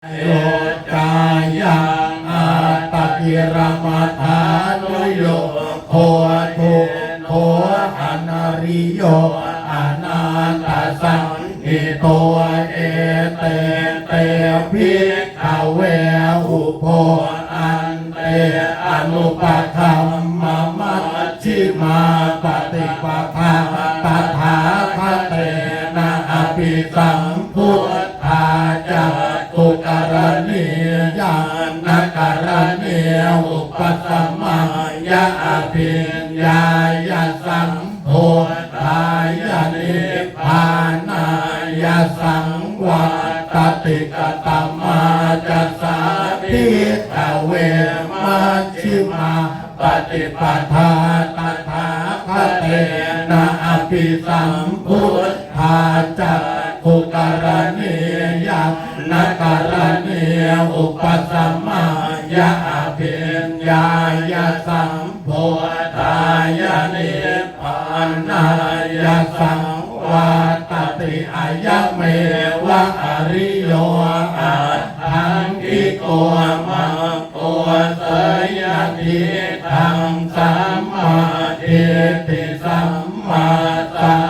โยกายังอาตติรมัฏฐานุโยโคทุโคอนาริโยอนาตสังหิโตเอเตเตภิกขเวอุโพอันเตอนุปคัมมะมัชชิมาปฏิปทาตถาคเตนะอภิสัมพุทธาจัก ตุกรณียานักรณียอุปสมมายะอภิญญายะสัมโพธายะนิพพานายะสังวัตติกตมาจัสาทิตเวมัชชิมาปฏิปทาตถาคเตนะอภิสัมพุทธาจักขุกรณียา นักรณียอุปสมมายะอภิญญายะสัมโพธายะนิพพานายะสังวาตติอายะเมวะอริโยอาทังกิโกมาโกเสยทิทังสัมมาทิฏฐิสัมมาสั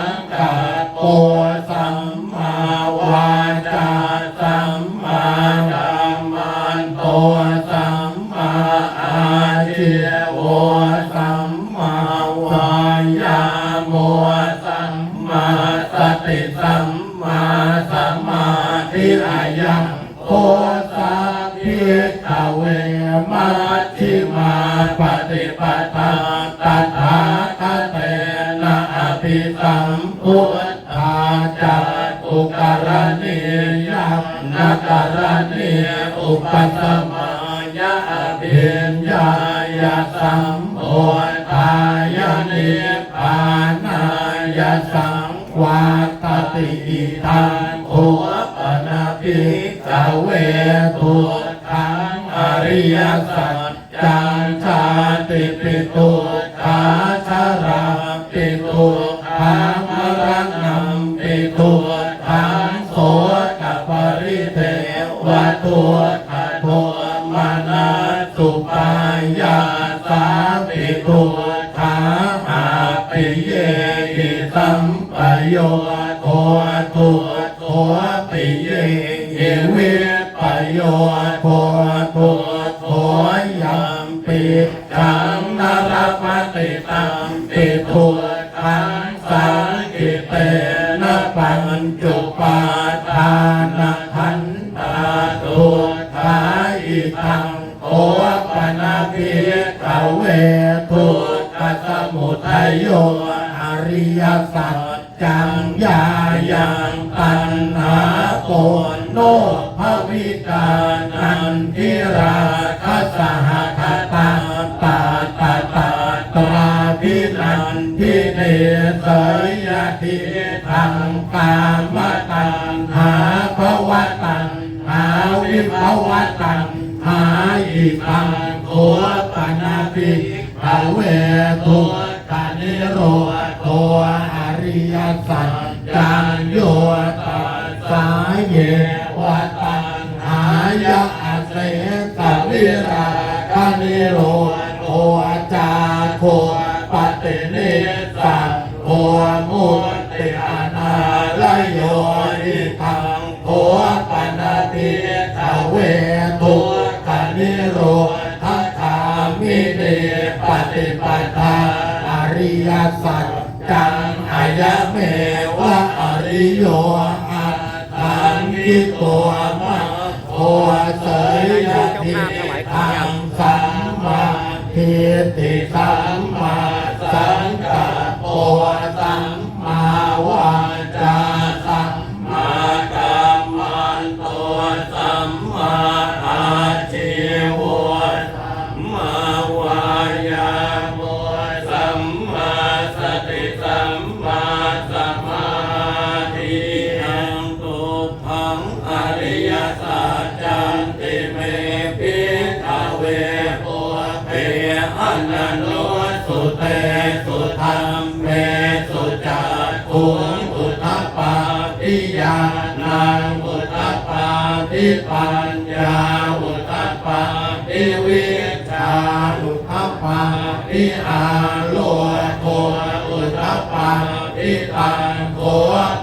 ปทาตถาคเตนะอภิสัมพุทธาจักตุกรณียนักรณีอุปสมมายะอภิญญายะสัมโพธายะนิพพานายะสังวาตติอิทังโอปนาภิกขเวทุ ริยสัจจังชาติปิตุขาชาราปิตุขังมรณัมปิตุขังโสกปริเทวตุขโทมานาสุปายาสาปิตุขาหาปิเยหิสัมปโยโคตุโคปิเยหิวิปโยโคตุโคยั จังนรปฏิตังปิทุขังสังกิเตนะปัญจุปาทานะขันตาตุขาอิทังโอปนาภิกขเวทุกขสมุทัยโยอริยสัจ จังยายังปัญหาโกนโนภวิกานันทิราคสหคตาตาตาตาตราพินันทิเนสยทิทังกามตังหาภวตังหาวิภวตังหาอิปังโคปนาภิกขเวทุกานิโรโตอ ริยสัจจังโยตัสสาเยวตังหายะอาเสสวิราคานิโร อายะเมวะอริโยอัตตังกิโตมะโอเสยทิตังสัมมาทิฏฐิสัมมา นันโนสุเตสุธรรมเมสุจักขุอุทธปาทิยานังอุทธปาทิปัญญาอุตตปาทิวิชาอุตตปาทิอาโลโกอุตตปาทิตังโก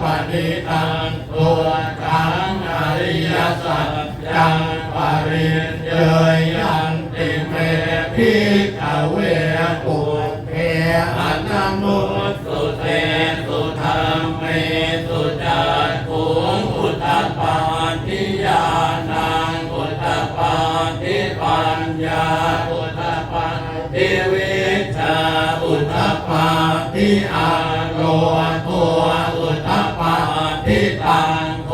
ปฏิตังตัวขังอริยสัจจังปริญเย ปัญญาอุตตปาทิวิชาอุตตปปาทิอาโลโกอุตตปปาทิตังโค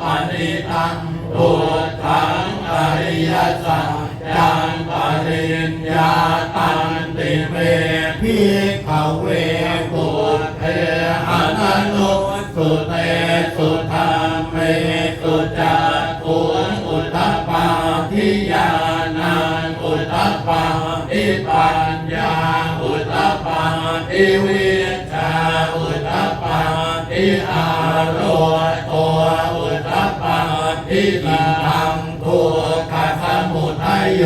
ปนิตังตัวทังอริยสัจจังปริญญาตันติเมพิขเวปุเทอนันโนสุเตสุธรรมเมสุจักขุงอุตตปปาทิยา ทิวิชาอุตตปปาทิอาโรโตอุตตปปาทิตังทุกขสมุทัยโย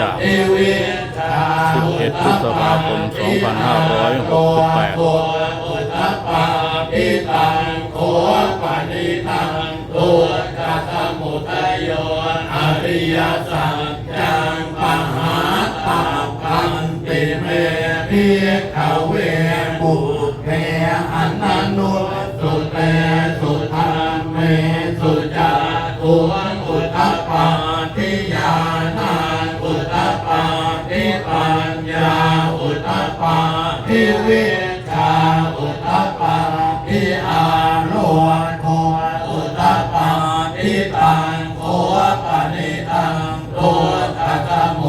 จากเอวิชา11พฤษภาคม2568อุตตปปาทิตังโคปนิตังตุกัสมุทยโยอริยสัจจังปหาตัปปันติเมพิขเว อุตตปปาทิปัญญาอุตตปปาทิวิ